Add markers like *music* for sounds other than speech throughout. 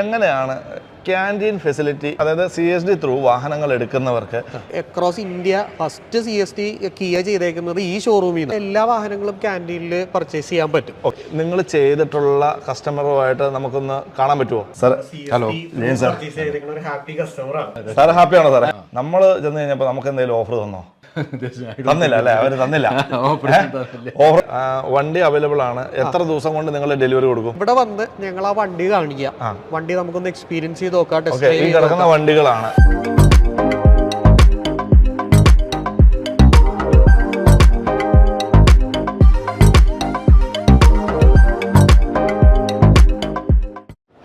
എങ്ങനെയാണ് canteen facility അതായത് C S D through വാഹനങ്ങൾ എടുക്കുന്നവർക്ക്? Across India first C S T Kia ചെയ്തേക്കുന്നത് ഈ ഷോറൂമിൽ നിന്ന് എല്ലാ വാഹനങ്ങളും ക്യാന്റീനിൽ പർച്ചേസ് ചെയ്യാൻ പറ്റും. നിങ്ങൾ ചെയ്തിട്ടുള്ള കസ്റ്റമറുമായിട്ട് നമുക്കൊന്ന് കാണാൻ പറ്റുമോ സർ ഹലോ സാർ ഹാപ്പിയാണോ സാറേ നമ്മൾ ചെന്ന് കഴിഞ്ഞപ്പോൾ നമുക്ക് എന്തെങ്കിലും ഓഫർ തന്നോ? തന്നില്ല അല്ലേ? അവർ തന്നില്ല. വണ്ടി അവൈലബിൾ ആണ്. എത്ര ദിവസം കൊണ്ട് നിങ്ങൾ ഡെലിവറി കൊടുക്കും? ഇവിടെ വന്ന് ഞങ്ങൾ ആ വണ്ടി കാണിക്കാം. വണ്ടി നമുക്കൊന്ന് എക്സ്പീരിയൻസ് ചെയ്ത് നോക്കാം ഈ കിടക്കുന്ന വണ്ടികളാണ്.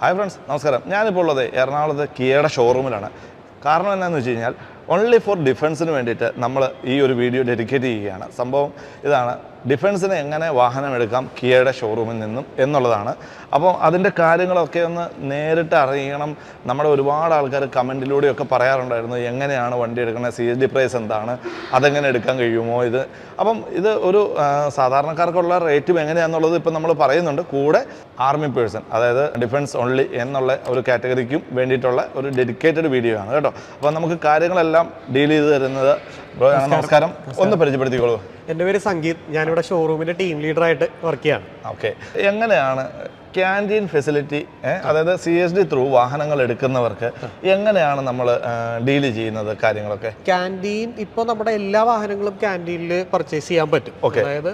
ഹായ് ഫ്രണ്ട്സ് നമസ്കാരം. ഞാനിപ്പോൾ ഉള്ളത് എറണാകുളത്ത് കിയയുടെ ഷോറൂമിലാണ് കാരണം എന്താണെന്ന് വെച്ച് കഴിഞ്ഞാൽ ഓൺലി ഫോർ ഡിഫൻസിന് വേണ്ടിയിട്ട് നമ്മൾ ഈ ഒരു വീഡിയോ ഡെഡിക്കേറ്റ് ചെയ്യുകയാണ്. സംഭവം ഇതാണ്. ഡിഫൻസിന് എങ്ങനെ വാഹനം എടുക്കാം കിയയുടെ ഷോറൂമിൽ നിന്നും എന്നുള്ളതാണ്. അപ്പോൾ അതിന്റെ കാര്യങ്ങളൊക്കെ ഒന്ന് നേരിട്ട് അറിയണം. നമ്മുടെ ഒരുപാട് ആൾക്കാർ കമന്റിലൂടെയൊക്കെ പറയാറുണ്ടായിരുന്നു എങ്ങനെയാണ് വണ്ടി എടുക്കുന്നത് സി എസ് ഡി പ്രൈസ് എന്താണ്? അതെങ്ങനെ എടുക്കാൻ കഴിയുമോ ഇത്? അപ്പം ഇത് ഒരു സാധാരണക്കാർക്കുള്ള റേറ്റും എങ്ങനെയാണെന്നുള്ളത് ഇപ്പം നമ്മൾ പറയുന്നുണ്ട്. കൂടെ ആർമി പേഴ്സൺ അതായത് ഡിഫൻസ് ഓൺലി എന്നുള്ള ഒരു കാറ്റഗറിക്കും വേണ്ടിയിട്ടുള്ള ഒരു ഡെഡിക്കേറ്റഡ് വീഡിയോ ആണ് കേട്ടോ. അപ്പോൾ നമുക്ക് കാര്യങ്ങളെല്ലാം ഡീൽ ചെയ്ത് തരുന്നത്. നമസ്കാരം. ഒന്ന് പരിചയപ്പെടുത്തിക്കോളൂ. എന്റെ പേര് സംഗീത്. ഞാനിവിടെ ഷോറൂമിന്റെ ടീം ലീഡർ ആയിട്ട് വർക്ക് ചെയ്യാണ്. ഓക്കെ. എങ്ങനെയാണ് ക്യാന്റീൻ ഫെസിലിറ്റി അതായത് സി എസ് ഡി ത്രൂ വാഹനങ്ങൾ എടുക്കുന്നവർക്ക് എങ്ങനെയാണ് നമ്മൾ ഡീൽ ചെയ്യുന്നത് കാര്യങ്ങളൊക്കെ? ക്യാന്റീൻ ഇപ്പോൾ നമ്മുടെ എല്ലാ വാഹനങ്ങളും ക്യാന്റീനിൽ പർച്ചേസ് ചെയ്യാൻ പറ്റും. ഓക്കെ. അതായത്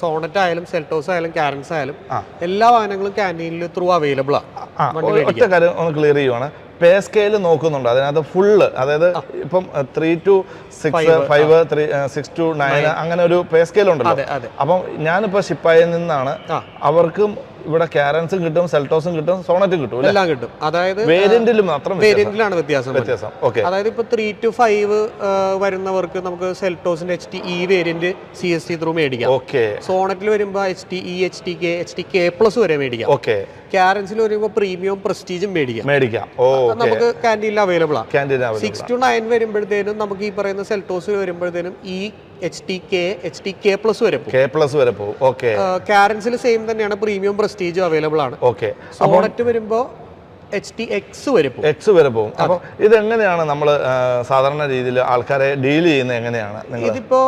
സോണറ്റ് ആയാലും സെൽട്ടോസ് ആയാലും കാരൻസ് ആയാലും എല്ലാ വാഹനങ്ങളും ക്യാന്റീനിൽ ത്രൂ അവൈലബിൾ ആണ് ഒറ്റ കാര്യം ഒന്ന് ക്ലിയർ ചെയ്യുവാണ്. പേ സ്കെയിൽ നോക്കുന്നുണ്ട്. അതിനകത്ത് ഫുള്ള് അതായത് ഇപ്പം three two six five three six two nine അങ്ങനെ ഒരു പേ സ്കെയിൽ ഉണ്ടല്ലോ. അപ്പം ഞാനിപ്പോൾ ഷിപ്പായിൽ നിന്നാണ് അവർക്കും ഇവിടെ കാരൻസും കിട്ടും സെൽട്ടോസും കിട്ടും സോണറ്റും കിട്ടും എല്ലാം കിട്ടും. അതായത് വേരിയന്റിൽ മാത്രം. വേരിയന്റിലാണ് വ്യത്യാസം. വ്യത്യാസം. ഓക്കെ. അതായത് ഇപ്പൊ ത്രീ ടു ഫൈവ് വരുന്നവർക്ക് നമുക്ക് സെൽട്ടോസിന്റെ H T E variant C S T through മേടിക്കാം. ഓക്കെ. സോണറ്റിൽ വരുമ്പോൾ H T E H T K H T K plus വരെ മേടിക്കാം. ഓക്കെ. കാരൻസിൽ വരുമ്പോൾ പ്രീമിയം പ്രസ്റ്റീജും മേടിക്കാം. മേടിക്കാം. നമുക്ക് കാന്റീനിൽ അവൈലബിൾ ആണ് സിക്സ് ടു നയൻ വരുമ്പോഴത്തേനും നമുക്ക് ഈ പറയുന്ന സെൽട്ടോസ് വരുമ്പോഴത്തേനും ഈ H T K H T K plus വരെ പോകും. കെ പ്ലസ് വരെ പോകും. ഓക്കെ കാരൻസിൽ സെയിം തന്നെയാണ്. പ്രീമിയം പ്രസ്റ്റീജും അവൈലബിൾ ആണ്. ഓക്കെ സോണറ്റ് വരുമ്പോൾ എച്ച് ടി എക്സ് വരെ പോകും. എക്സ് വരെ പോകും. അപ്പം ഇതെങ്ങനെയാണ് നമ്മൾ സാധാരണ രീതിയിൽ ആൾക്കാരെ ഡീൽ ചെയ്യുന്നത് എങ്ങനെയാണ് ഇതിപ്പോ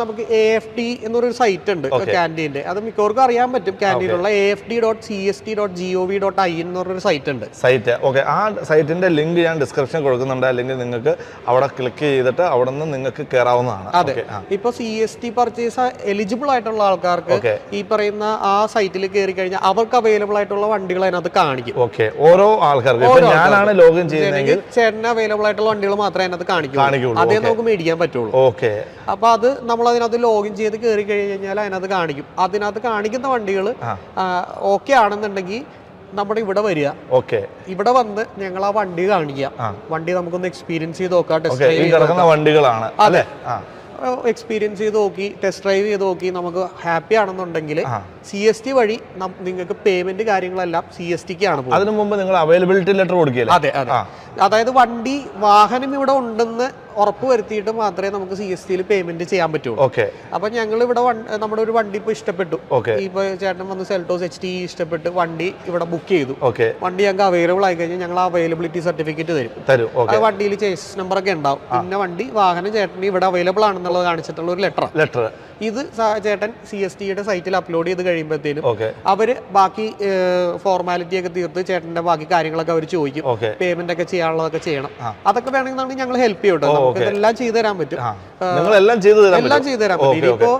നമുക്ക് എ എഫ് ഡി എന്നൊരു സൈറ്റ് ഉണ്ട് ക്യാന്റീന്റെ അത് മിക്കവർക്കും അറിയാൻ പറ്റും. ക്യാന്റീനുള്ള A F D dot C S T dot G O V dot I എന്ന് പറഞ്ഞൊരു സൈറ്റ് ഉണ്ട് സൈറ്റ്. ഓക്കെ ആ സൈറ്റിന്റെ ലിങ്ക് ഞാൻ ഡിസ്ക്രിപ്ഷൻ കൊടുക്കുന്നുണ്ട്. അല്ലെങ്കിൽ നിങ്ങൾക്ക് അവിടെ ക്ലിക്ക് ചെയ്തിട്ട് അവിടെ നിന്ന് നിങ്ങൾക്ക് കയറാവുന്നതാണ്. അതെ. ഇപ്പൊ C S T purchase eligible ആയിട്ടുള്ള ആൾക്കാർക്ക് ഈ പറയുന്ന ആ സൈറ്റിൽ കയറി കഴിഞ്ഞാൽ അവർക്ക് അവൈലബിൾ ആയിട്ടുള്ള വണ്ടികൾ അതിനകത്ത് കാണിക്കും. ഓക്കെ ഓരോ ആൾക്കാർക്ക്. ഇപ്പൊ ഞാനാണ് ലോഗിൻ ചെയ്യുന്നതെങ്കിൽ ചേട്ടന് അവൈലബിൾ ആയിട്ടുള്ള വണ്ടികൾ മാത്രമേ അതിനകത്ത് കാണിക്കൂ കാണിക്കുള്ളൂ, അതേ നമുക്ക് മേടിക്കാൻ പറ്റുള്ളൂ. ഓക്കെ അപ്പൊ അത് നമ്മൾ അതിനകത്ത് ലോഗിൻ ചെയ്ത് കയറി കഴിഞ്ഞാൽ അതിനകത്ത് കാണിക്കും. അതിനകത്ത് കാണിക്കുന്ന വണ്ടികൾ ഓക്കെ ആണെന്നുണ്ടെങ്കിൽ നമ്മുടെ ഇവിടെ വരിക. ഓക്കെ ഇവിടെ വന്ന് ഞങ്ങൾ ആ വണ്ടി കാണിക്കാം വണ്ടി നമുക്കൊന്ന് എക്സ്പീരിയൻസ് ചെയ്ത് നോക്കാം ടെസ്റ്റ് വണ്ടികളാണ്. ആ. എക്സ്പീരിയൻസ് ചെയ്ത് നോക്കി ടെസ്റ്റ് ഡ്രൈവ് ചെയ്ത് നോക്കി നമുക്ക് ഹാപ്പി ആണെന്നുണ്ടെങ്കിൽ സി എസ് ടി വഴി നിങ്ങൾക്ക് പേയ്മെന്റ് കാര്യങ്ങളെല്ലാം സി എസ് ടിക്ക് ആണ് അതിനു മുമ്പ് നിങ്ങൾ അവൈലബിലിറ്റി ലെറ്റർ കൊടുക്കുക അതെ അതെ. അതായത് വണ്ടി വാഹനം ഇവിടെ ഉണ്ടെന്ന് ഉറപ്പ് വരുത്തിയിട്ട് മാത്രമേ നമുക്ക് സി എസ് ടിയിൽ പേയ്മെന്റ് ചെയ്യാൻ പറ്റുള്ളൂ. ഓക്കെ അപ്പൊ ഞങ്ങൾ ഇവിടെ നമ്മുടെ ഒരു വണ്ടി ഇപ്പൊ ഇഷ്ടപ്പെട്ടു. ഇപ്പൊ ചേട്ടൻ വന്ന് സെൽട്ടോസ് എച്ച് ടി ഇഷ്ടപ്പെട്ട് വണ്ടി ഇവിടെ ബുക്ക് ചെയ്തു. വണ്ടി ഞങ്ങൾക്ക് അവൈലബിൾ ആയി കഴിഞ്ഞാൽ ഞങ്ങൾ അവൈലബിലിറ്റി സർട്ടിഫിക്കറ്റ് തരും. ആ വണ്ടിയിൽ ചേസ് നമ്പർ ഒക്കെ ഉണ്ടാവും. പിന്നെ വണ്ടി വാഹനം ചേട്ടന് ഇവിടെ അവൈലബിൾ ആണെന്നുള്ളത് കാണിച്ചിട്ടുള്ള ഒരു ലെറ്റർ ലെറ്റർ ഇത് ചേട്ടൻ സി എസ് ടിയുടെ സൈറ്റിൽ അപ്ലോഡ് ചെയ്ത് കഴിയുമ്പോഴത്തേനും അവർ ബാക്കി ഫോർമാലിറ്റി ഒക്കെ തീർത്ത് ചേട്ടന്റെ ബാക്കി കാര്യങ്ങളൊക്കെ അവർ ചോദിക്കും. പേയ്മെന്റ് ഒക്കെ ചെയ്യാനുള്ളതൊക്കെ ചെയ്യണം. അതൊക്കെ വേണമെങ്കിൽ ഞങ്ങൾ ഹെൽപ്പ് ചെയ്യട്ടോ. കേട്ടോ നമുക്ക് ഇതെല്ലാം ചെയ്തു തരാൻ പറ്റും. എല്ലാം ചെയ്തു തരാൻ പറ്റും. ഇപ്പോ ഇനിയിപ്പോ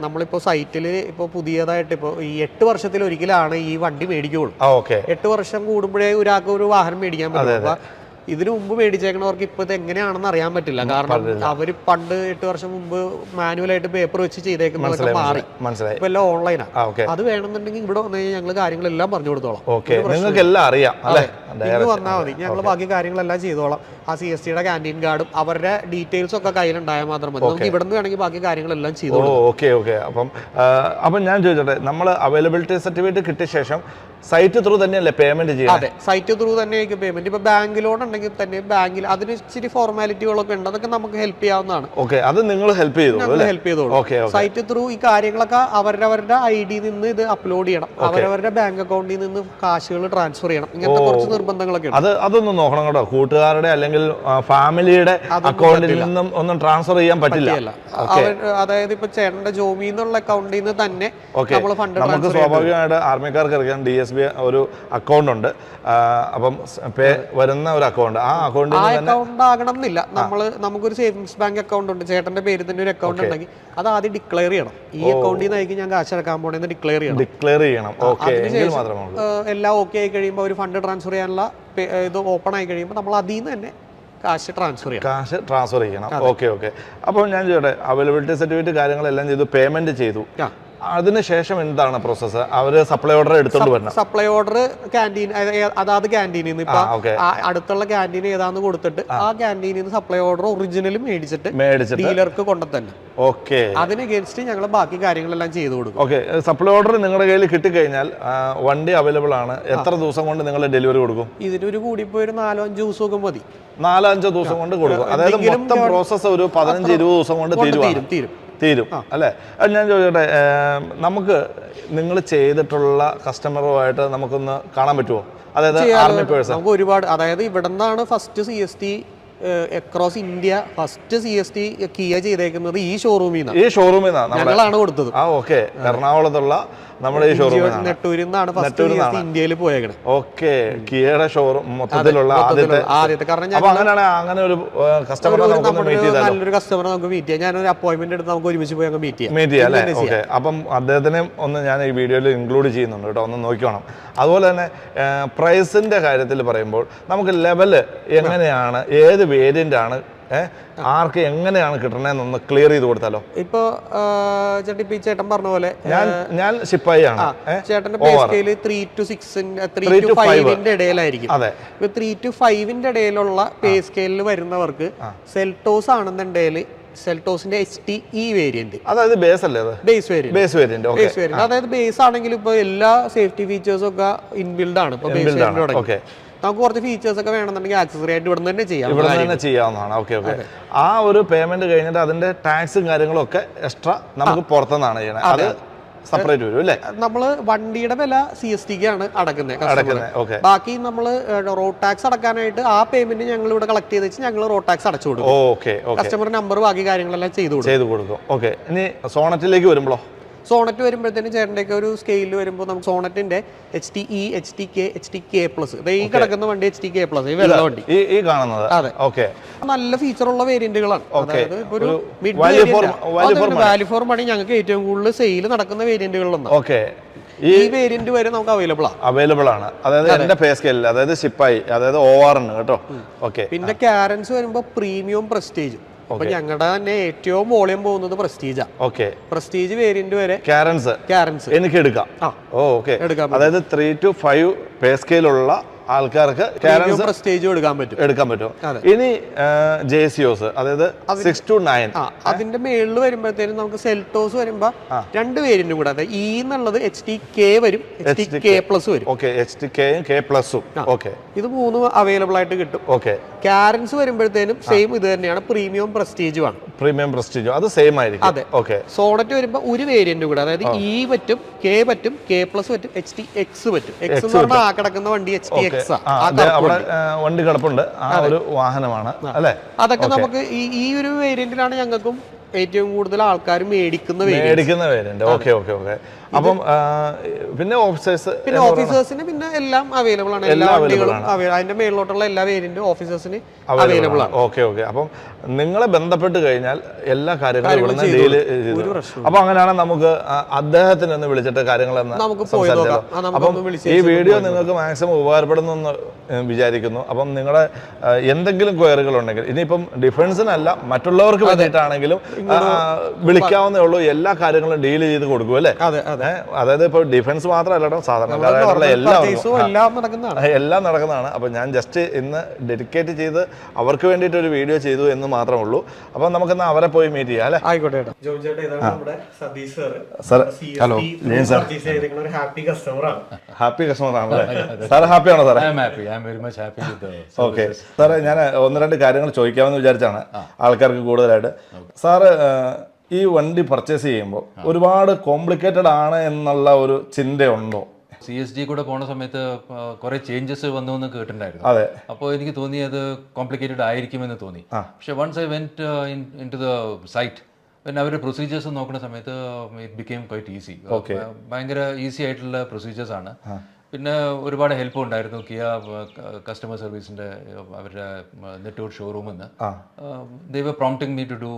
നമ്മളിപ്പോ സൈറ്റിൽ ഇപ്പൊ പുതിയതായിട്ട് ഇപ്പൊ ഈ എട്ട് വർഷത്തിൽ ഒരിക്കലാണ് ഈ വണ്ടി ഓക്കെ എട്ട് വർഷം കൂടുമ്പോഴേ ഒരാൾക്ക് ഒരു വാഹനം മേടിക്കാൻ പറ്റും അപ്പൊ ഇതിനു മുമ്പ് മേടിച്ചേക്കണവർക്ക് ഇപ്പൊ ഇത് എങ്ങനെയാണെന്ന് അറിയാൻ പറ്റില്ല. കാരണം അവർ പണ്ട് എട്ട് വർഷം മുമ്പ് മാനുവലായിട്ട് പേപ്പർ വെച്ച് ചെയ്തേക്കുന്നതൊക്കെ മാറി. ഇപ്പൊ എല്ലാം ഓൺലൈനാണ് അത് വേണമെന്നുണ്ടെങ്കിൽ ഇവിടെ വന്നു കഴിഞ്ഞാൽ ഞങ്ങൾ കാര്യങ്ങളെല്ലാം പറഞ്ഞു കൊടുത്തോളാം. ഓക്കെ നിങ്ങൾക്ക് എല്ലാം അറിയാം ഇന്ന് വന്നാൽ മതി. ഞങ്ങൾ ബാക്കി കാര്യങ്ങളെല്ലാം ചെയ്തോളാം. ആ സി എസ് ടിയുടെ ക്യാന്റീൻ കാർഡും അവരുടെ ഡീറ്റെയിൽസ് ഒക്കെ കയ്യിലുണ്ടായാൽ മാത്രം മതി. നമുക്ക് ഇവിടെ നിന്ന് വേണമെങ്കിൽ ബാക്കി കാര്യങ്ങളെല്ലാം ചെയ്തോളാം. ഓക്കെ ഓക്കെ അപ്പം അപ്പം ഞാൻ ചോദിച്ചോട്ടെ നമ്മൾ അവൈലബിലിറ്റി സർട്ടിഫിക്കറ്റ് കിട്ടിയ ശേഷം സൈറ്റ് ത്രൂ തന്നെയല്ലേ പേയ്മെന്റ് ചെയ്യാം അതെ സൈറ്റ് ത്രൂ തന്നെ ആയിരിക്കും പേയ്മെന്റ് ഇപ്പൊ ബാങ്ക് ലോൺ ഉണ്ടെങ്കിൽ തന്നെ ബാങ്കിൽ അതിന് ഇച്ചിരി ഫോർമാലിറ്റികളൊക്കെ ഉണ്ട്. അതൊക്കെ നമുക്ക് ഹെൽപ്പ് ചെയ്യാവുന്നതാണ്. ഓക്കെ അത് നിങ്ങൾ ഹെൽപ്പ് ചെയ്തു ഹെൽപ്പ് ചെയ്തോളൂ. സൈറ്റ് ത്രൂ ഈ കാര്യങ്ങളൊക്കെ അവരവരുടെ ഐ ഡി നിന്ന് ഇത് അപ്ലോഡ് ചെയ്യണം. അവരവരുടെ ബാങ്ക് അക്കൗണ്ടിൽ നിന്ന് കാശുകൾ ട്രാൻസ്ഫർ ചെയ്യണം. ഇങ്ങനത്തെ കുറച്ച് നിർബന്ധങ്ങളൊക്കെ ഉണ്ട്. അത് അതൊന്നും നോക്കണം കേട്ടോ. കൂട്ടുകാരുടെ അല്ലെങ്കിൽ ഫാമിലിയുടെ അക്കൗണ്ടിൽ നിന്നും ഒന്നും ട്രാൻസ്ഫർ ചെയ്യാൻ പറ്റില്ല. അതായത് ഇപ്പൊ ചേട്ടന്റെ ജോമി എന്നുള്ള അക്കൗണ്ടിൽ നിന്ന് തന്നെ നമ്മൾ ഫണ്ട് നമുക്ക് സ്വാഭാവികമായിട്ട് ആർമിക്കാർക്ക് അറിയാം ഡി എസ് ബി ഒരു അക്കൗണ്ട് ഉണ്ട് അപ്പം പേ വരുന്ന ഒരു അക്കൗണ്ട്. ആ അക്കൗണ്ടിൽ ആ അക്കൗണ്ട് ആകണം എന്നില്ല നമ്മൾ നമുക്കൊരു സേവിങ്സ് ബാങ്ക് അക്കൗണ്ട് ഉണ്ട്. ചേട്ടന്റെ പേരിൽ തന്നെ ഒരു അക്കൗണ്ട് ഉണ്ടെങ്കിൽ അത് ആദ്യം ഡിക്ലെയർ ചെയ്യണം. ഈ അക്കൗണ്ടിൽ നിന്നായിരിക്കും ഞാൻ കാശ് ഇറക്കാൻ പോണെന്ന് ഡിക്ലെയർ ചെയ്യണം. ഡിക്ലെയർ ചെയ്യണം. ഓക്കെ എല്ലാം ഓക്കെ ആയി കഴിയുമ്പോൾ ഒരു ഫണ്ട് ട്രാൻസ്ഫർ ചെയ്യാനുള്ള ഇത് ഓപ്പൺ ആയി കഴിയുമ്പോൾ നമ്മൾ അതിൽ നിന്ന് തന്നെ കാശ് ട്രാൻസ്ഫർ ചെയ്യണം. കാശ് ട്രാൻസ്ഫർ ചെയ്യണം. ഓക്കെ ഓക്കെ അപ്പോൾ ഞാൻ ചോട്ടെ അവൈലബിലിറ്റി സർട്ടിഫിക്കറ്റ് കാര്യങ്ങളെല്ലാം ചെയ്തു പേയ്മെന്റ് ചെയ്തു. അതിനുശേഷം എന്താണ് പ്രോസസ്സ് അവർ സപ്ലൈ ഓർഡർ എടുത്തോണ്ട് വരണം. സപ്ലൈ ഓർഡർ ക്യാന്റീൻ അതാത് ക്യാന്റീനിൽ നിന്ന് ഇപ്പൊ അടുത്തുള്ള ക്യാന്റീൻ ഏതാന്ന് കൊടുത്തിട്ട് ആ. ക്യാന്റീനിൽ നിന്ന് സപ്ലൈ ഓർഡർ ഒറിജിനൽ മേടിച്ചിട്ട് മേടിച്ചിട്ട് ഡീലർക്ക് കൊണ്ടുതന്നെ ഓക്കെ അതിന് അഗേൻസ്റ്റ് ഞങ്ങൾ ബാക്കി കാര്യങ്ങളെല്ലാം ചെയ്തു കൊടുക്കും. ഓക്കെ സപ്ലൈ ഓർഡർ നിങ്ങളുടെ കയ്യിൽ കിട്ടിക്കഴിഞ്ഞാൽ കഴിഞ്ഞാൽ വണ്ടി അവൈലബിൾ ആണ്. എത്ര ദിവസം കൊണ്ട് നിങ്ങൾ ഡെലിവറി കൊടുക്കും? ഇതിനൊരു കൂടിപ്പോയി ഒരു നാലോ അഞ്ചോ ദിവസമൊക്കെ മതി. നാലോ അഞ്ചോ ദിവസം കൊണ്ട് കൊടുക്കും. അതായത് മൊത്തം പ്രോസസ്സ് ഒരു പതിനഞ്ച് ഇരുപത് ദിവസം കൊണ്ട് തീരുവാണ് തീരും. തീരും അല്ലേ? അത് ഞാൻ ചോദിക്കട്ടെ നമുക്ക് നിങ്ങൾ ചെയ്തിട്ടുള്ള കസ്റ്റമറുമായിട്ട് നമുക്കൊന്ന് കാണാൻ പറ്റുമോ അതായത് ആർമി പേഴ്സൺ നമുക്ക് ഒരുപാട് അതായത് ഇവിടെ നിന്നാണ് first C S T across India first C S T Kia ചെയ്തേക്കുന്നത് ഈ ഷോറൂമിൽ നിന്നാണ്. ഈ ഷോറൂമിൽ നിന്നാണ് ഞങ്ങളാണ് കൊടുത്തത്. ആ ഓക്കെ എറണാകുളത്തുള്ള നമ്മുടെ ഈ ഷോറൂമിൽ നെട്ടൂരിൽ നിന്നാണ്. ഫസ്റ്റ് ഇന്ത്യയിൽ പോയേക്കണത് ഓക്കെ കിയയുടെ ഷോറൂം മൊത്തത്തിലുള്ള ആദ്യത്തെ ആദ്യത്തെ. കാരണം അങ്ങനെയാണ് അങ്ങനെ ഒരു ചെയ്താൽ നല്ലൊരു കസ്റ്റമർ നമുക്ക് മീറ്റ് ചെയ്യാം. ഞാനൊരു അപ്പോയിന്റ്മെന്റ് എടുത്ത് നമുക്ക് ഒരുമിച്ച് പോയി അങ്ങ് മീറ്റ് ചെയ്യാം. മീറ്റ് ചെയ്യാം അല്ലേ? ഓക്കെ അപ്പം അദ്ദേഹത്തിനെ ഒന്ന് ഞാൻ ഈ വീഡിയോയിൽ ഇൻക്ലൂഡ് ചെയ്യുന്നുണ്ട് കേട്ടോ. ഒന്ന് നോക്കിക്കോണം. അതുപോലെ തന്നെ പ്രൈസിന്റെ കാര്യത്തിൽ പറയുമ്പോൾ നമുക്ക് ലെവൽ എങ്ങനെയാണ് ഏത് വേരിയന്റ് ആണ്. ആർക്ക് എങ്ങനെയാണ് കിട്ടണേന്നൊന്ന് ക്ലിയർ ചെയ്ത് കൊടുത്താലോ? ഇപ്പൊ ചേട്ടൻ ഇപ്പൊ ചേട്ടൻ പറഞ്ഞ പോലെ ഞാൻ ഞാൻ സിപ്പായി ആണ്. ചേട്ടന്റെ pay three two six three two. ഫൈവിന്റെ ഇടയിലായിരിക്കും. അതെ. ഇപ്പൊ ത്രീ ടു ഫൈവിന്റെ ഇടയിലുള്ള പേ സ്കെയിലിൽ വരുന്നവർക്ക് സെൽട്ടോസ് ആണെന്നുണ്ടെങ്കിൽ സെൽട്ടോസിന്റെ എച്ച് ടി ഇ വേരിയന്റ് അതായത് ബേസ് അല്ലേ base variant base variant base variant അതായത് ബേസ് ആണെങ്കിൽ ഇപ്പൊ എല്ലാ സേഫ്റ്റി ഫീച്ചേഴ്സും ഒക്കെ ഇൻബിൽഡ് ആണ്. ഇപ്പൊ ബേസ്. വേരിയന്റ് നമുക്ക് കുറച്ച് ഫീച്ചേഴ്സ് ഒക്കെ വേണമെന്നുണ്ടെങ്കിൽ ആക്സസറി ആയിട്ട് ഇവിടെ തന്നെ ചെയ്യാം. ഇവിടെ തന്നെ ചെയ്യാവുന്നതാണ്. ഓക്കെ ഓക്കെ ആ ഒരു പേയ്മെന്റ് കഴിഞ്ഞിട്ട് അതിന്റെ ടാക്സും കാര്യങ്ങളും ഒക്കെ എക്സ്ട്രാ നമുക്ക് പുറത്തുനിന്നാണ് ചെയ്യണത് അത് സെപ്പറേറ്റ് വരും അല്ലേ? നമ്മൾ വണ്ടിയുടെ വില സി എസ് ടിക്ക് ആണ് അടക്കുന്നത് ബാക്കി നമ്മൾ റോഡ് ടാക്സ് അടക്കാനായിട്ട് ആ പേയ്മെന്റ് ഞങ്ങൾ ഇവിടെ കളക്ട് ചെയ്ത് വെച്ച് ഞങ്ങൾ റോഡ് ടാക്സ് അടച്ചു കൊടുക്കും കസ്റ്റമർ നമ്പർ ബാക്കി കാര്യങ്ങളെല്ലാം ചെയ്തു കൊടുക്കും ചെയ്തു കൊടുക്കും ഓക്കെ ഇനി സോണറ്റിലേക്ക് വരുമ്പോഴോ സോണറ്റ് വരുമ്പോഴത്തേനും ചേട്ടന്റെയൊക്കെ ഒരു സ്കെയിൽ വരുമ്പോൾ നമുക്ക് സോണറ്റിന്റെ H T E H T K H T K plus ഈ കിടക്കുന്ന വണ്ടി എച്ച് ടി കെ പ്ലസ് ഈ വെള്ള വണ്ടി. ഈ കാണുന്നത്. അതെ. ഓക്കെ നല്ല ഫീച്ചറുള്ള വേരിയന്റുകളാണ് അതായത് ഒരു value for money ഞങ്ങൾക്ക് ഏറ്റവും കൂടുതൽ സെയിൽ നടക്കുന്ന വേരിയന്റുകളിലൊന്നാണ് ഓക്കെ ഈ ഈ വേരിയന്റ് വരെ നമുക്ക് അവൈലബിൾ ആണ് അവൈലബിൾ ആണ്. അതായത് എന്റെ പേ സ്കെയിലിൽ അതായത് ഷിപ്പായി അതായത് ഓ ആർ കേട്ടോ. ഓക്കെ പിന്നെ കാരൻസ് വരുമ്പോൾ പ്രീമിയം പ്രസ്റ്റീജ് അപ്പൊ ഞങ്ങളുടെ തന്നെ ഏറ്റവും വോളിയം പോകുന്നത് പ്രസ്റ്റീജാ. ഓക്കെ പ്രസ്റ്റീജ് വേരിയന്റ് വരെ കാരൻസ്. കാരൻസ്. എനിക്ക് ഓക്കെ എടുക്കാം അതായത് ത്രീ ടു ഫൈവ് പേ സ്കെയിലുള്ള ആൾക്കാർക്ക് സ്റ്റേജ് എടുക്കാൻ പറ്റും. എടുക്കാൻ പറ്റും. ഇനി ജെ സിഒസ് അതായത് സിക്സ് ടു നയൻ അതിന്റെ മേളിൽ വരുമ്പോഴത്തേനും നമുക്ക് സെൽട്ടോസ് വരുമ്പോ രണ്ട് പേരിന്റെ കൂടെ അതായത് ഇ എന്നുള്ളത് എച്ച് ടി കെ വരും എച്ച് ടി കെ പ്ലസ് വരും. Okay H T K K പ്ലസും ഓക്കെ ഇത് മൂന്നും അവൈലബിൾ ആയിട്ട് കിട്ടും. ഓക്കെ കാരൻസ് വരുമ്പോഴത്തേനും സെയിം ഇത് തന്നെയാണ് പ്രീമിയം പ്രസ്റ്റീജും ആണ്. പ്രീമിയം പ്രസ്റ്റീജും അത് സെയിം ആയിരിക്കും. അതെ. ഓക്കെ സോണറ്റ് വരുമ്പോൾ ഒരു വേരിയന്റ് കൂടെ അതായത് ഇ പറ്റും കെ പറ്റും കെ പ്ലസ് പറ്റും എച്ച് ടി എക്സ് പറ്റും. എക്സ് എന്ന് പറഞ്ഞാൽ ആ കിടക്കുന്ന വണ്ടി എച്ച് ടി എക്സ് അവിടെ വണ്ടി കിടപ്പുണ്ട് ആ ഒരു വാഹനമാണ് അല്ലേ? അതൊക്കെ നമുക്ക് ഈ ഈ ഒരു വേരിയന്റിലാണ് ഞങ്ങൾക്കും ഏറ്റവും കൂടുതൽ ആൾക്കാർ മേടിക്കുന്ന മേടിക്കുന്ന പേരുണ്ട് ഓക്കെ ഓക്കെ ഓക്കെ അപ്പം പിന്നെ ഓഫീസേഴ്സ് പിന്നെ ഓഫീസേഴ്സിന് പിന്നെ എല്ലാം അവൈലബിൾ ആണ്. എല്ലാ വണ്ടികളും അതിന്റെ മേളിലോട്ടുള്ള എല്ലാ പേരിന്റെ ഓഫീസേഴ്സിന് അവൈലബിൾ ആണ്. ഓക്കെ ഓക്കെ അപ്പം നിങ്ങളെ ബന്ധപ്പെട്ട് കഴിഞ്ഞാൽ എല്ലാ കാര്യങ്ങളും ഇവിടുന്ന് ഡീൽ ചെയ്തു പ്രശ്നവും അപ്പൊ അങ്ങനെയാണ് നമുക്ക് അദ്ദേഹത്തിന് ഒന്ന് വിളിച്ചിട്ട് കാര്യങ്ങളെന്ന് നമുക്ക് അപ്പം ഈ വീഡിയോ നിങ്ങൾക്ക് മാക്സിമം ഉപകാരപ്പെടുന്നു എന്ന് വിചാരിക്കുന്നു. അപ്പം നിങ്ങളെ എന്തെങ്കിലും ക്വയറുകൾ ഉണ്ടെങ്കിൽ ഇനിയിപ്പം ഡിഫൻസിനല്ല മറ്റുള്ളവർക്ക് വേണ്ടിയിട്ടാണെങ്കിലും വിളിക്കാവുന്നേ ഉള്ളൂ. എല്ലാ കാര്യങ്ങളും ഡീൽ ചെയ്ത് കൊടുക്കും അല്ലേ? അതെ അതെ. അതായത് ഇപ്പൊ ഡിഫൻസ് മാത്രമല്ല സാധാരണ സാധാരണക്കാരായിട്ടുള്ള എല്ലാം എല്ലാം നടക്കുന്നതാണ്. അപ്പൊ ഞാൻ ജസ്റ്റ് ഇന്ന് ഡെഡിക്കേറ്റ് ചെയ്ത് അവർക്ക് വേണ്ടിയിട്ട് ഒരു വീഡിയോ ചെയ്തു എന്ന് മാത്രമേ ഉള്ളൂ. അപ്പൊ നമുക്ക് ഇന്ന് അവരെ പോയി മീറ്റ് ചെയ്യാം അല്ലേ? ആയിക്കോട്ടെ ചേട്ടാ ജോബ് ഇതാണ് നമ്മുടെ Satheesh sir sir hello Jain sir happy customer ആണ്. ഹാപ്പി കസ്റ്റമർ ആണല്ലേ? സാർ ഹാപ്പി ആണോ സാറേ? ഓക്കെ സാറേ ഞാൻ ഒന്ന് രണ്ട് കാര്യങ്ങൾ ചോദിക്കാമെന്ന് വിചാരിച്ചാണ് ആൾക്കാർക്ക് കൂടുതലായിട്ട്. സാറ് ഈ വണ്ടി പർച്ചേസ് ചെയ്യുമ്പോൾ ഒരുപാട് കോംപ്ലിക്കേറ്റഡ് ആണ് എന്നുള്ള ഒരു ചിന്തയുണ്ടോ? സി എസ് ഡി കൂടെ പോണ സമയത്ത് കുറെ ചേഞ്ചസ് വന്നു എന്ന് കേട്ടിട്ടുണ്ടായിരുന്നു. അതെ. അപ്പോൾ എനിക്ക് തോന്നി അത് കോംപ്ലിക്കേറ്റഡ് ആയിരിക്കുമെന്ന് തോന്നി. പക്ഷെ once I went into the site പിന്നെ അവരുടെ പ്രൊസീജിയേഴ്സ് നോക്കുന്ന സമയത്ത് ഇറ്റ് ബിക്കെയിം ക്വൈറ്റ് ഈസി ഭയങ്കര ഈസി ആയിട്ടുള്ള പ്രൊസീജിയേഴ്സ് ആണ്. പിന്നെ ഒരുപാട് ഹെൽപ്പ് ഉണ്ടായിരുന്നു കിയ കസ്റ്റമർ സർവീസിന്റെ അവരുടെ നെറ്റ്വർക്ക് ഷോറൂമിൽ നിന്ന് ദൈവ പ്രോംപ്റ്റിംഗ് മീ ടു ഡു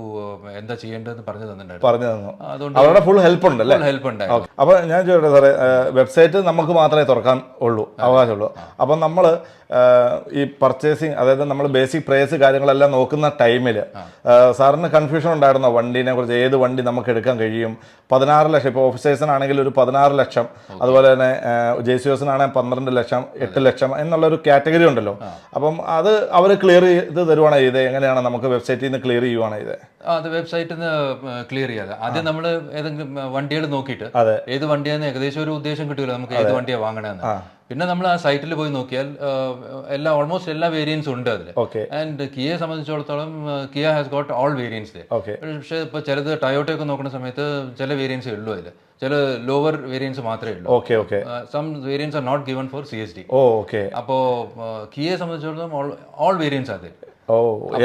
എന്താ ചെയ്യേണ്ടതെന്ന് പറഞ്ഞു തന്നിട്ടുണ്ടായിരുന്നു. പറഞ്ഞു തന്നു. അതുകൊണ്ട് അവരുടെ ഫുൾ ഹെൽപ്പ് ഉണ്ട് അല്ലേ? ഹെൽപ്പ് ഉണ്ടായിരുന്നു. അപ്പോൾ ഞാൻ ചോദിക്കട്ടെ സാറേ വെബ്സൈറ്റ് നമുക്ക് മാത്രമേ തുറക്കാൻ ഉള്ളൂ അവകാശമുള്ളൂ. അപ്പം നമ്മൾ ഈ പർച്ചേസിങ് അതായത് നമ്മൾ ബേസിക് പ്രൈസ് കാര്യങ്ങളെല്ലാം നോക്കുന്ന ടൈമിൽ സാറിന് കൺഫ്യൂഷൻ ഉണ്ടായിരുന്നോ വണ്ടീനെ കുറിച്ച്? ഏത് വണ്ടി നമുക്ക് എടുക്കാൻ കഴിയും? പതിനാറ് ലക്ഷം ഇപ്പോൾ ഓഫീസേഴ്സിനാണെങ്കിൽ ഒരു പതിനാറ് ലക്ഷം. അതുപോലെ തന്നെ ജെ സി എസിനാണെങ്കിൽ പന്ത്രണ്ട് ലക്ഷം എട്ട് ലക്ഷം എന്നുള്ളൊരു കാറ്റഗറി ഉണ്ടല്ലോ. അപ്പം അത് അവർ ക്ലിയർ ചെയ്ത് തരുവാണ് ചെയ്തത് എങ്ങനെയാണ് നമുക്ക് വെബ്സൈറ്റിൽ നിന്ന് ക്ലിയർ ചെയ്യുവാണ് ആ, അത് വെബ്സൈറ്റിൽ നിന്ന് ക്ലിയർ ചെയ്യാതെ ആദ്യം നമ്മൾ ഏതെങ്കിലും വണ്ടികൾ നോക്കിയിട്ട്. ഏത് വണ്ടിയാന്ന് ഏകദേശം ഒരു ഉദ്ദേശം കിട്ടില്ല നമുക്ക് ഏത് വണ്ടിയാണ് വാങ്ങണമെന്ന് പിന്നെ നമ്മൾ ആ സൈറ്റിൽ പോയി നോക്കിയാൽ എല്ലാ ഓൾമോസ്റ്റ് എല്ലാ വേരിയൻസും ഉണ്ട് അതിൽ ആൻഡ് കിയെ സംബന്ധിച്ചിടത്തോളം Kia has got all variants പക്ഷേ ഇപ്പോൾ ചിലത് ടയോട്ടയൊക്കെ നോക്കുന്ന സമയത്ത് ചില വേരിയൻസ് ഉള്ളൂ അതിൽ ചില ലോവർ വേരിയൻസ് മാത്രമേ ഉള്ളൂ. Okay okay some variants are not given for C S D oh okay അപ്പോൾ കിയെ സംബന്ധിച്ചിടത്തോളം ഓൾ വേരിയൻസ് അത് ഓ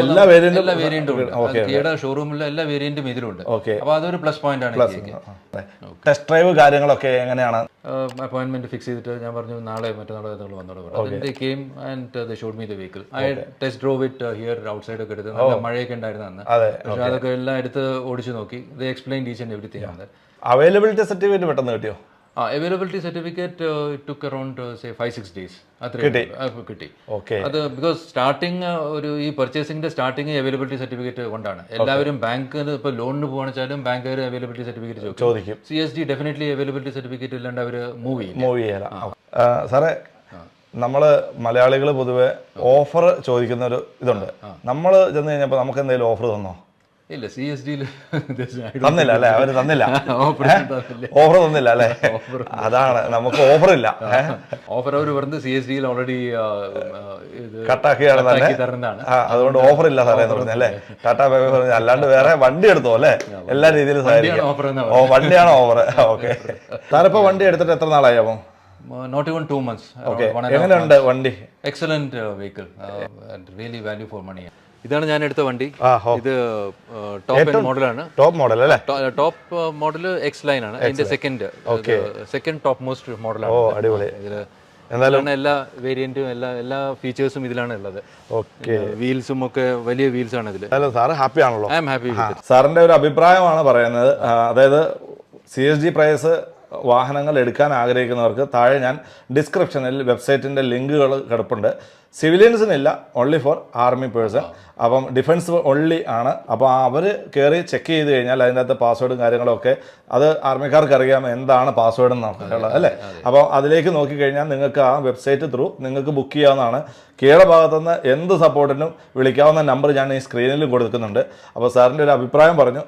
എല്ലാ വേരിയന്റും എല്ലാ വേരിയന്റും ഉണ്ട്. കിയയുടെ ഷോറൂമിലെ എല്ലാ വേരിയന്റും ഇതിലുണ്ട്. അപ്പോൾ അപ്പൊ അതൊരു പ്ലസ് പോയിന്റ് ആണ് ടെസ്റ്റ് ഡ്രൈവ് കാര്യങ്ങളൊക്കെ എങ്ങനെയാണ്? അപ്പോയിന്റ്മെന്റ് ഫിക്സ് ചെയ്തിട്ട് ഞാൻ പറഞ്ഞു നാളെ മറ്റന്നാളെ നിങ്ങൾ വന്നോളൂ. Came and they showed me the vehicle I test drove it here outside ഒക്കെ എടുത്ത്. നല്ല മഴയൊക്കെ ഉണ്ടായിരുന്നു അന്ന്. പക്ഷെ അതൊക്കെ എല്ലാം എടുത്ത് ഓടിച്ചു നോക്കി. They explain each and everything availability certificate പെട്ടെന്ന് കിട്ടിയോ? Availability certificate took around say five six days അത്രയും കിട്ടി. ഓക്കെ. അത് ബിക്കോസ് സ്റ്റാർട്ടിങ് ഒരു ഈ പർച്ചേസിംഗിന്റെ സ്റ്റാർട്ടിങ് അവൈലബിലിറ്റി സർട്ടിഫിക്കറ്റ് കൊണ്ടാണ്. എല്ലാവരും ബാങ്കിന് ഇപ്പോൾ ലോണിന് പോകണെച്ചാലും ബാങ്കുകാർ അവൈലബിലിറ്റി സർട്ടിഫിക്കറ്റ് ചോദിക്കും. ചോദിക്കും. C S D definitely availability certificate ഇല്ലാണ്ട് അവർ മൂവ് ചെയ്യും മൂവ് ചെയ്യാം സാറേ നമ്മൾ മലയാളികൾ പൊതുവെ ഓഫർ ചോദിക്കുന്ന ഒരു ഇതുണ്ട്. നമ്മൾ ചെന്ന് കഴിഞ്ഞപ്പോൾ നമുക്ക് എന്തെങ്കിലും ഓഫർ തന്നോ? ഇല്ല സി എസ് ഡിയിൽ തന്നില്ല അല്ലേ? അവർ തന്നില്ല. *laughs* ഓഫർ തന്നില്ല. അല്ലേ? *laughs* അതാണ് നമുക്ക് ഓഫർ ഇല്ല. ഓഫർ അവർ പറഞ്ഞത് സി എസ് ഡിയിൽ ഓൾറെഡി കട്ടാക്കിയാണ് അതുകൊണ്ട് ഓഫർ ഇല്ല സാറേ എന്ന് പറഞ്ഞല്ലേ ടാറ്റാ പേപ്പർ പറഞ്ഞു അല്ലാണ്ട് വേറെ വണ്ടി എടുത്തോ അല്ലേ? എല്ലാ രീതിയിലും ഓ വണ്ടിയാണ് ഓഫർ *laughs* ഓക്കെ. സാറിപ്പോ വണ്ടി എടുത്തിട്ട് എത്ര നാളായി അപ്പം? നോട്ട് ഇവൺ ടു മന്ത്സ് എങ്ങനെയുണ്ട് വണ്ടി? Excellent vehicle really value for money ഇതാണ് ഞാൻ എടുത്ത വണ്ടി. ഇത് ടോപ്പ് മോഡലാണ് ടോപ്പ് മോഡൽ അല്ലേ? ടോപ്പ് മോഡൽ എക്സ് ലൈൻ ആണ്. ഇതിന്റെ second second top most oh മോഡലാണ് അടിപൊളി ഇതിൽ എന്തായാലും എല്ലാ വേരിയന്റും എല്ലാ എല്ലാ ഫീച്ചേഴ്സും ഇതിലാണ് ഉള്ളത്. ഓക്കെ വീൽസും ഒക്കെ വലിയ വീൽസ് ആണ് ഇതിൽ ഹലോ സാർ ഹാപ്പി ആണല്ലോ. I am. ഹാപ്പി സാറിന്റെ ഒരു അഭിപ്രായമാണ് പറയുന്നത്. അതായത് സി എസ് ജി പ്രൈസ് വാഹനങ്ങൾ എടുക്കാൻ ആഗ്രഹിക്കുന്നവർക്ക് താഴെ ഞാൻ ഡിസ്ക്രിപ്ഷനിൽ വെബ്സൈറ്റിന്റെ ലിങ്കുകൾ കിടപ്പുണ്ട്. സിവിലിയൻസിനില്ല ഓൺലി ഫോർ ആർമി പേഴ്സൺ അപ്പം ഡിഫൻസ് ഓൺലി ആണ്. അപ്പോൾ അവർ കയറി ചെക്ക് ചെയ്ത് കഴിഞ്ഞാൽ അതിന്റെ അകത്ത് പാസ്വേഡും കാര്യങ്ങളൊക്കെ അത് ആർമിക്കാർക്ക് അറിയാം എന്താണ് പാസ്വേഡ് എന്നൊക്കെയുള്ളത് അല്ലേ? അപ്പോൾ അതിലേക്ക് നോക്കിക്കഴിഞ്ഞാൽ നിങ്ങൾക്ക് ആ വെബ്സൈറ്റ് ത്രൂ നിങ്ങൾക്ക് ബുക്ക് ചെയ്യാവുന്നതാണ്. കീഴെ ഭാഗത്തുനിന്ന് എന്ത് സപ്പോർട്ടിനും വിളിക്കാവുന്ന നമ്പർ ഞാൻ ഈ സ്ക്രീനിൽ കൊടുക്കുന്നുണ്ട് അപ്പോൾ സാറിന്റെ ഒരു അഭിപ്രായം പറഞ്ഞു.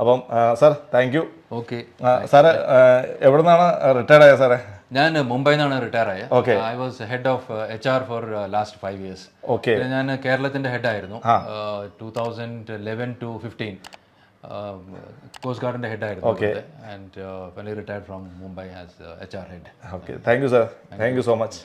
അപ്പം sir thank you okay sir എവിടെ നിന്നാണ് റിട്ടയർഡ് ആയത് സാറേ? ഞാൻ മുംബൈയിൽ നിന്നാണ് റിട്ടയർ ആയത് okay I was head of H R for last five years okay ഞാൻ കേരളത്തിന്റെ ഹെഡ് ആയിരുന്നു. Two thousand eleven to fifteen coast ഗാർഡിന്റെ head ആയിരുന്നു and retired from Mumbai as H R head okay thank you sir thank you so much